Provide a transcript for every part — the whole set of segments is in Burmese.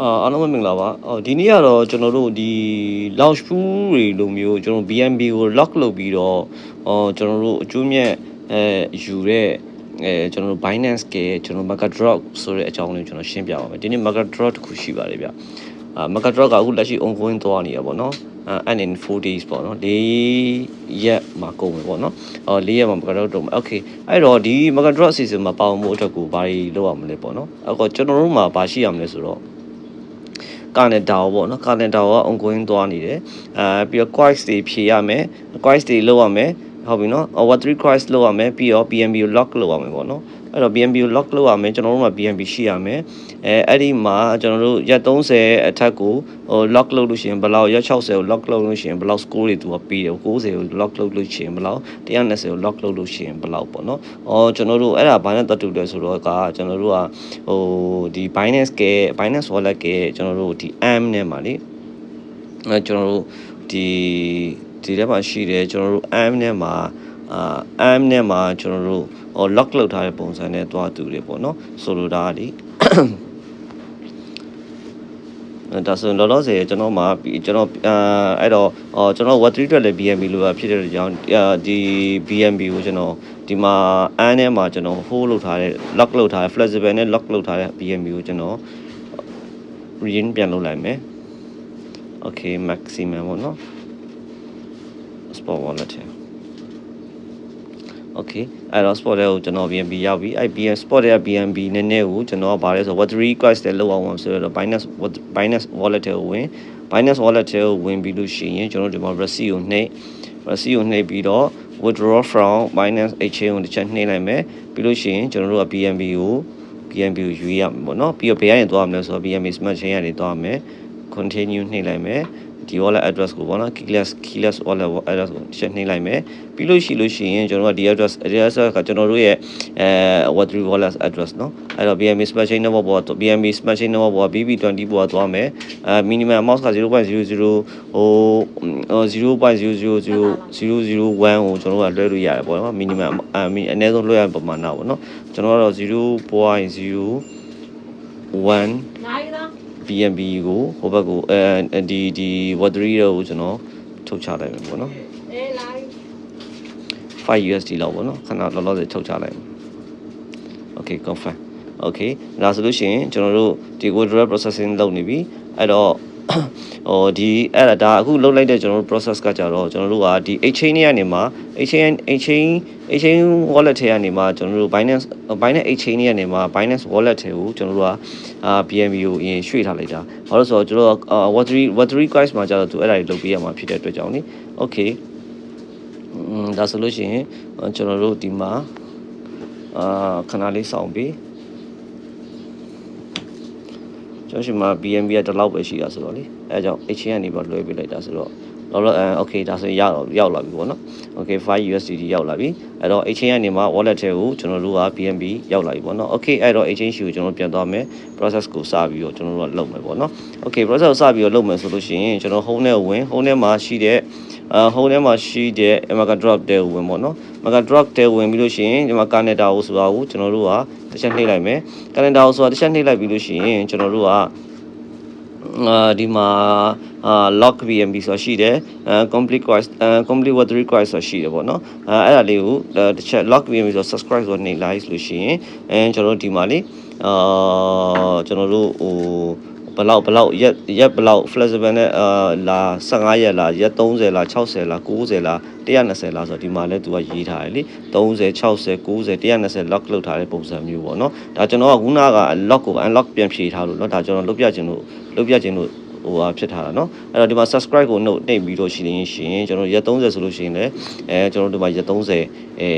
အာအားလုံးပဲမင်္ဂလာပါအော်ဒီနေ့ကတော့ကျွန်တော်တို့ဒီ launch pool တွေလိုမျိုးကျွန်တော် BNB ကို lock လုပ်ပြီးတော့အော်ကျွန်တော်တို့အကျိုးမြတ်အဲယူတဲ့အဲကျွန်တော်တို့ Binance ကကျွန်တော် Market Drop ဆိုတဲ့အကြောင်းလေးကိုကျွန်တော်ရှင်းပြပါမယ်ဒီနေ့ Market Drop တစ်ခုရှိပါတယ်ဗျအာ Market Drop ကအခုလက်ရှိ ongoing သွားနေရပါတော့အဲ and in 4 days ပေါ့နော်၄ရက်မှာကုန်မယ်ပေါ့နော်အော်၄ရက်မှာ Market Drop တော့မယ် okay အဲ့တော့ဒီ Market Drop season မှာပေါအောင်မှုအတွက်ကိုဘာတွေလုပ်ရမလဲပေါ့နော်အဲ့တော့ကျွန်တော်တို့မှာဘာရှိရမလဲဆိုတော့ ကနေဒါပေါ့နော်ကနေဒါက ongoing သွားနေတယ်အဲပြီးတော့ quiz တွေဖြေရမယ် quiz တွေလုပ်ရမယ်ဟုတ်ပြီနော် over 3 quiz လုပ်ရမယ်ပြီးတော့ BNB ကို lock လုပ်ရမယ်ပေါ့နော် အဲ့တော့ BNB ကို lock လုပ်ရမယ်ကျွန်တော်တို့မှာ BNB ရှိရမယ်အဲအဲ့ဒီမှာကျွန်တော်တို့ရက်30အထက်ကိုဟို lock လုပ်လို့ရှိရင်ဘယ်လောက်ရက်60ကို lock လုပ်လို့ရှိရင်ဘယ်လောက် score တွေသူကပေးတယ်90ကို lock လုပ်လို့ရှိရင်ဘယ်လောက်120ကို lock လုပ်လို့ရှိရင်ဘယ်လောက်ပေါ့နော်အော်ကျွန်တော်တို့အဲ့ဒါဘာနဲ့တက်တူလဲဆိုတော့ကကျွန်တော်တို့ကဟိုဒီ Binance က Binance wallet ကကျွန်တော်တို့ဒီ AM နဲ့မှာလေအဲကျွန်တော်တို့ဒီဒီထဲမှာရှိတယ်ကျွန်တော်တို့ AM နဲ့မှာ အာ AM နဲ့မှာကျွန်တော်တို့ဟို lock လုပ်ထားတဲ့ပုံစံနဲ့တွားတူတယ်ပေါ့နော်ဆိုလိုတာကဒီအဲဒါဆိုရင်လောလောဆယ်ကျွန်တော်မှာပြီးကျွန်တော်အာအဲ့တော့အော်ကျွန်တော် Web3 အတွက်လည်း BNB လို့ပဲဖြစ်တဲ့ကြောင့်အာဒီ BNB ကိုကျွန်တော်ဒီမှာ AN ထဲမှာကျွန်တော် hold လုပ်ထားတဲ့ lock လုပ်ထားတဲ့ flexible နဲ့ lock လုပ်ထားတဲ့ BNB ကိုကျွန်တော် rein ပြန်လုပ်လိုက်မယ် okay maximum ပေါ့နော် spot wallet ထဲ okay အဲ့တော့ spot ထဲကိုကျွန်တော် BNB ရောက်ပြီအဲ့ BN spot ထဲက BNB နည်းနည်းကိုကျွန်တော်ကဗာလဲဆို what request တဲ့လောက်အောင်ဆိုတော့ Binance Binance wallet ထဲကိုဝင် Binance wallet ထဲကိုဝင်ပြီးလို့ရှိရင်ကျွန်တော်ဒီမှာ receipt ကိုနှိပ် receipt ကိုနှိပ်ပြီးတော့ withdraw from Binance exchange ကိုတစ်ချက်နှိပ်လိုက်မယ်ပြီးလို့ရှိရင်ကျွန်တော်တို့က BNB ကို BNB ကိုယူရမယ်ပေါ့နော်ပြီးတော့ဘယ်ကနေသွားမလဲဆိုတော့ BNB smart chain ကနေသွားမယ် continue နှိပ်လိုက်မယ် ဒီ wallet address ကိုပေါ့နော် keyless keyless wallet address ကိုရှင်းနှိမ့်လိုက်မယ်ပြီးလို့ရှိလို့ရှိရင်ကျွန်တော်ကဒီ address address ကကျွန်တော်တို့ရဲ့အဲ water wallet address เนาะအဲ့တော့ BNB smart chain number ပေါ် BNB smart chain number ပေါ် BB20 ပေါ်သွားမယ်အဲ minimum amount က0.00ဟို0.00001ကိုကျွန်တော်ကလွှဲလို့ရတယ်ပေါ့နော် minimum အအနည်းဆုံးလွှဲရပမာဏပေါ့နော်ကျွန်တော်ကတော့0.0 1 PNB ကိုဟိုဘက်ကိုအဲဒီဒီ watery တော့ကိုကျွန်တော်ထုတ်ချလိုက်မယ်ပေါ့နော်5 USD လောက်ပေါ့နော်ခဏလောလောဆယ်ထုတ်ချလိုက် Okay confirm Okay ဒါဆိုလို့ရှိရင်ကျွန်တော်တို့ဒီ withdraw processing လုပ်နေပြီအဲ့တော့ ဟိုဒီအဲ့ဒါဒါအခုလုပ်လိုက်တဲ့ကျွန်တော်တို့ process ကကြတော့ကျွန်တော်တို့ကဒီ exchange တွေကနေမှာ exchange exchange exchange wallet ထဲကနေမှာကျွန်တော်တို့ Binance Binance exchange တွေကနေမှာ Binance wallet ထဲကိုကျွန်တော်တို့ကအာ BNB ကိုအရင်ရွှေ့ထားလိုက်တာဘာလို့ဆိုတော့ကျွန်တော်တို့က Web3 Web3 coins မှာကြတော့သူအဲ့ဒါတွေလုပ်ပေးရမှာဖြစ်တဲ့အတွက်ကြောင့်နိ Okay อืมဒါဆိုလို့ရှိရင်ကျွန်တော်တို့ဒီမှာအာခဏလေးစောင့်ပြီး ကျွန်တော်ရှိမှာ BNB ကဒီလောက်ပဲရှိတာဆိုတော့လေအဲဒါကြောင့် exchange ကနေပါလွှဲပေးလိုက်တာဆိုတော့လောလောအဲ okay ဒါဆိုရင်ရောက်တော့ရောက်လာပြီပေါ့နော် okay 5 USDT ရောက်လာပြီအဲ့တော့ exchange ကနေမှ wallet ထဲကိုကျွန်တော်တို့က BNB ရောက်လာပြီပေါ့နော် okay အဲ့တော့ exchange ကိုကျွန်တော်ပြန်သွားမယ် process ကိုစပြီးတော့ကျွန်တော်တို့ကလုပ်မယ်ပေါ့နော် okay process ကိုစပြီးတော့လုပ်မယ်ဆိုလို့ရှိရင်ကျွန်တော် home နဲ့ဝင် home ထဲမှာရှိတဲ့ အာ home ထဲမှာရှိတဲ့ market drop တဲ့ဝင်ပေါ့နော် market drop တဲ့ဝင်ပြီးလို့ရှိရင်ဒီမှာ canada ကိုဆိုတာကိုကျွန်တော်တို့ကတစ်ချက်နှိပ်လိုက်မယ် canada ကိုဆိုတာတစ်ချက်နှိပ်လိုက်ပြီးလို့ရှိရင်ကျွန်တော်တို့ကအာဒီမှာအာ lock BNB ဆိုတာရှိတယ်အဲ complete quest အဲ complete what request ဆိုတာရှိတယ်ပေါ့နော်အဲအဲ့ဒါလေးကိုတစ်ချက် lock BNB ဆို subscribe ဆိုနေလိုက်လို့ရှိရင်အဲကျွန်တော်တို့ဒီမှာလေအာကျွန်တော်တို့ဟို ဘလောက်ဘလောက်ရက်ရက်ဘလောက် flexible နဲ့အာလာ15ရက်လားရက်30လား60လား90လား120လားဆိုတော့ဒီမှာလဲသူကရေးထားတယ်လေ30 60 90 120 lock လောက်ထားတဲ့ပုံစံမျိုးပေါ့နော်ဒါကျွန်တော်ကခုနက lock ကို unlock ပြန်ဖြေထားလို့เนาะဒါကျွန်တော်လုပ်ပြခြင်းလို့လုပ်ပြခြင်းလို့ဟိုဟာဖြစ်ထားတာเนาะအဲ့တော့ဒီမှာ subscribe ကိုနှုတ်နှိပ်ပြီးတော့ရှိနေရှင်ကျွန်တော်ရက်30ဆိုလို့ရှိရင်လည်းအဲကျွန်တော်ဒီမှာရက်30အဲ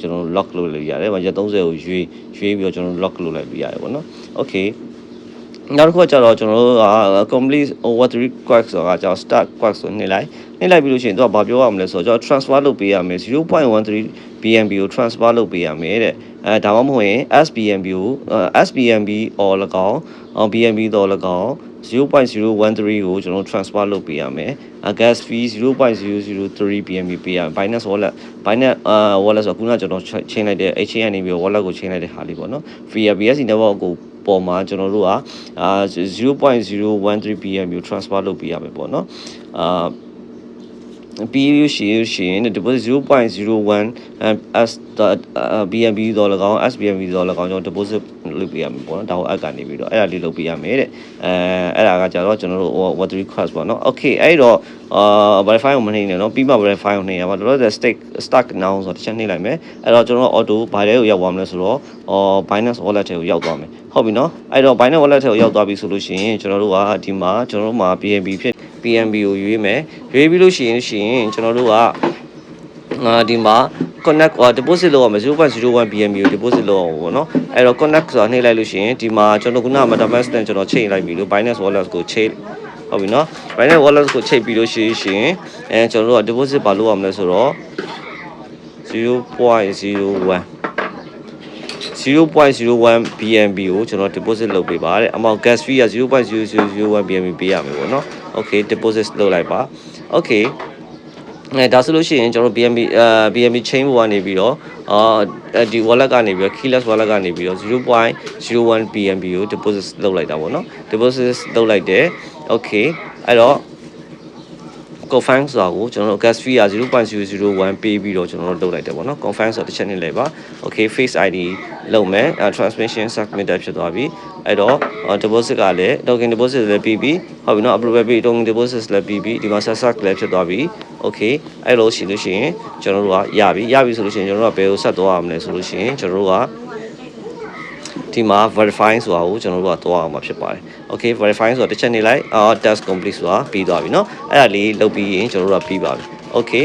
ကျွန်တော် lock လုပ်လို့ရတယ်။ရက်30ကိုရွေးရွေးပြီးတော့ကျွန်တော် lock လုပ်လိုက်လို့ရတယ်ပေါ့နော်။ Okay နောက်တစ်ခုကကျတော့ကျွန်တော်တို့က complete what request ဆိုတာကျတော့ start quest ဆိုနေလိုက်နေလိုက်ပြီးလို့ရှိရင်သူကဘာပြောရမလဲဆိုတော့ကျွန်တော် transfer လုပ်ပေးရမယ်0.13 BNB ကို transfer လုပ်ပေးရမယ်တဲ့အဲဒါမှမဟုတ်ရင် SBNB ကို SBNB or ၎င်း BNB တော့၎င်း0.013ကိုကျွန်တော် transfer လုပ်ပေးရမယ်။ gas fee 0.003 BNB ပေးရမယ်။ Binance wallet Binance အာ wallet ဆိုတော့ခုနကကျွန်တော်ချိန်လိုက်တဲ့ exchange ကနေပြီး wallet ကိုချိန်လိုက်တဲ့ဟာလေးပေါ့နော်။ Via BSC network ကို ပေါ်မှာကျွန်တော်တို့ကအာ0.013 BNB transfer လုပ်ပေးရမယ်ပေါ့နော်အာ ပြီးလို့ရှိရင်ရှိရင် deposit 0.01 s BNB တော့၎င်း SBNB တော့၎င်းကျွန်တော် deposit လုပ်ပေးရမယ်ပေါ့နော်ဒါကိုအပ်ကနေပြီးတော့အဲ့ဒါလေးလုပ်ပေးရမယ်တဲ့အဲအဲ့ဒါကကြတော့ကျွန်တော်တို့ what request ပေါ့နော် okay အဲ့တော့အာ verify ကိုမနှိမ့်နဲ့နော်ပြီးမှ verify ကိုနှိမ့်ရပါတော့ stake stack now ဆိုတော့တစ်ချက်နှိမ့်လိုက်မယ်အဲ့တော့ကျွန်တော် auto ဘာတဲ့ကိုရောက်သွားမလဲဆိုတော့အော် Binance wallet ထဲကိုရောက်သွားမယ်ဟုတ်ပြီနော်အဲ့တော့ Binance wallet ထဲကိုရောက်သွားပြီဆိုလို့ရှိရင်ကျွန်တော်တို့ကဒီမှာကျွန်တော်တို့မှာ BNB ဖြစ် PNB ကိုရွေးမယ်ရွေးပြီးလို့ရှိရင်ရှိရင်ကျွန်တော်တို့ကအာဒီမှာ connect ဟော deposit လုပ်ရမယ်0.01 BNB ကို deposit လုပ်အောင်ပေါ့နော်အဲ့တော့ connect ဆိုတာနှိပ်လိုက်လို့ရှိရင်ဒီမှာကျွန်တော်ခုနက MetaMask နဲ့ကျွန်တော်ချိန်လိုက်ပြီလို့ Binance Wallet ကိုချိန်ဟုတ်ပြီနော် Binance Wallet ကိုချိန်ပြီးလို့ရှိရင်ရှိရင်အဲကျွန်တော်တို့က deposit ဘာလုပ်ရမလဲဆိုတော့0.01 0.01 BNB ကိုကျွန်တော် deposit လုပ်ပေးပါတဲ့အမောင် gas fee က0.0001 BNB ပေးရမယ်ပေါ့နော် okay deposit လုပ်လိုက်ပါ okay အဲဒါဆိုလို့ရှိရင်ကျွန်တော် BNB အာ BNB chain ဘောကနေပြီးတော့အာဒီ wallet ကနေပြီးတော့ keyless wallet ကနေပြီးတော့0.01 BNB ကို deposit လုပ်လိုက်တာပေါ့နော် deposit လုပ်လိုက်တယ် okay အဲ့တော့ confirm ဆိုတာကိုကျွန်တော်တို့ gas fee က0.001ပေးပြီးတော့ကျွန်တော်တို့လုပ်လိုက်တယ်ပေါ့နော် confirm ဆိုတော့တစ်ချက်နဲ့လိုက်ပါ okay face id လုပ်မယ် transmission submitted ဖြစ်သွားပြီအဲ့တော့ deposit ကလည်း token deposit လည်းပြီးပြီဟုတ်ပြီနော် approval ပြီး token deposit လည်းပြီးပြီဒီမှာ success လည်းဖြစ်သွားပြီ okay အဲ့လိုရှိလို့ရှိရင်ကျွန်တော်တို့ကရပြီရပြီဆိုလို့ရှိရင်ကျွန်တော်တို့ကဘယ်ကိုဆက်သွားရမလဲဆိုလို့ရှိရင်ကျွန်တော်တို့က ဒီမှာ verify ဆိုတာကိုကျွန်တော်တို့ကသွားအောင်မှာဖြစ်ပါတယ်။ Okay verify ဆိုတာတစ်ချက်နေလိုက်အာ test complete ဆိုတာပြီးသွားပြီเนาะအဲ့ဒါလေးလုပ်ပြီးရင်ကျွန်တော်တို့ကပြီးပါပြီ Okay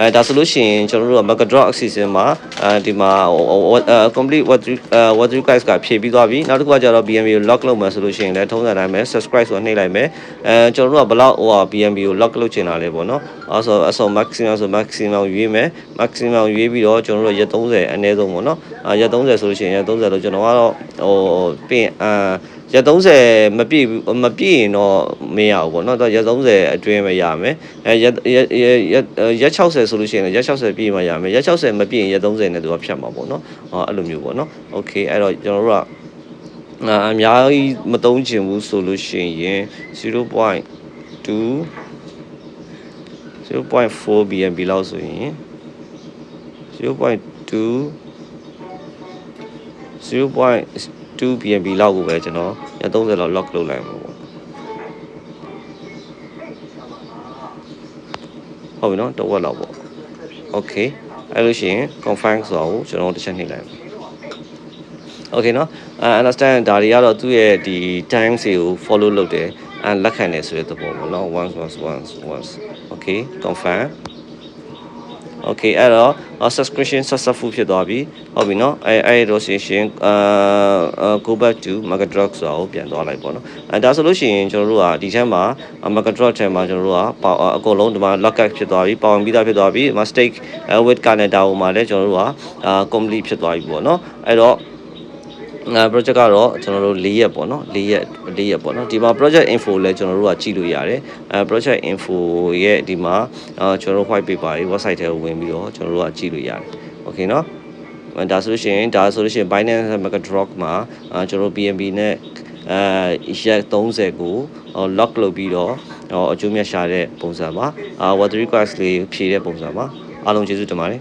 အဲဒါဆိုလို့ရှိရင်ကျွန်တော်တို့က market drop access မှာအဲဒီမှာ complete what what you guys ကဖြည့်ပြီးသွားပြီနောက်တစ်ခုကကျတော့ BNB ကို lock လုပ်မှဆိုလို့ရှိရင်လည်းထုံးစံတိုင်းပဲ subscribe ဆိုတာနှိပ်လိုက်မယ်အဲကျွန်တော်တို့ကဘလောက်ဟိုဟာ BNB ကို lock လုပ်ချင်တာလဲပေါ့နော်အဲဆိုအစော maximum ဆို maximum ရွေးမယ် maximum ရွေးပြီးတော့ကျွန်တော်တို့ရက်30အနည်းဆုံးပေါ့နော်အဲရက်30ဆိုလို့ရှိရင်ရက်30လို့ကျွန်တော်ကတော့ဟိုပြင်အာ ရက်30မပြည့်ဘူးမပြည့်ရင်တော့မရဘူးပေါ့နော်တော့ရက်30အတွင်းပဲရမယ်အဲရက်ရက်ရက်ရက်60ဆိုလို့ရှိရင်ရက်60ပြည့်မှရမယ်ရက်60မပြည့်ရင်ရက်30နဲ့သူကဖြတ်မှာပေါ့နော်ဟောအဲ့လိုမျိုးပေါ့နော်โอเคအဲ့တော့ကျွန်တော်တို့ကအများကြီးမသုံးချင်ဘူးဆိုလို့ရှိရင်0.2 0.4 BNB လောက်ဆိုရင်0.2 0.2 BNB လောက်ကိုပဲကျွန်တော်ရ30လောက် lock လုပ်လိုက်မှာပေါ့ဟုတ်ပြီနော်တစ်ဝက်လောက်ပေါ့ okay အဲ့လို့ရှိရင် confirm ဆိုတော့ကျွန်တော်တစ်ချက်နှိပ်လိုက်ပါ okay နော်အဲ understand ဒါတွေကတော့သူ့ရဲ့ဒီ time စီကို follow လုပ်တယ်အဲလက်ခံတယ်ဆိုတဲ့သဘောပေါ့နော် once once once once okay confirm okay အဲ့တော့ subscription successful ဖြစ်သွားပြီဟုတ်ပြီနော်အဲအဲ့တော့ရှင်ရှင်အာ go back to market drop ဆိုတော့ပြန်သွားလိုက်ပေါ့နော်အဲဒါဆိုလို့ရှိရင်ကျွန်တော်တို့ကဒီထဲမှာ market drop ထဲမှာကျွန်တော်တို့ကအကုန်လုံးဒီမှာ lock up ဖြစ်သွားပြီပေါဝင်ပြီးသားဖြစ်သွားပြီဒီမှာ stake with Canada ဟိုမှာလည်းကျွန်တော်တို့ကအာ complete ဖြစ်သွားပြီပေါ့နော်အဲ့တော့အဲ project ကတော့ကျွန်တော်တို့၄ရက်ပေါ့နော်၄ရက်၄ရက်ပေါ့နော်ဒီမှာ project info လဲကျွန်တော်တို့ကကြည့်လို့ရတယ်အဲ project info ရဲ့ဒီမှာအဲကျွန်တော်တို့ white paper တွေ website ထဲကိုဝင်ပြီးတော့ကျွန်တော်တို့ကကြည့်လို့ရတယ် okay နော်အဲဒါဆိုလို့ရှိရင်ဒါဆိုလို့ရှိရင် Binance Market Drop မှာအဲကျွန်တော်တို့ BNB နဲ့အဲရက်30ကို lock လုပ်ပြီးတော့အကျိုးမြတ်ရှာတဲ့ပုံစံပါအာ water request လေးဖြည့်တဲ့ပုံစံပါအားလုံးကျေးဇူးတင်ပါတယ်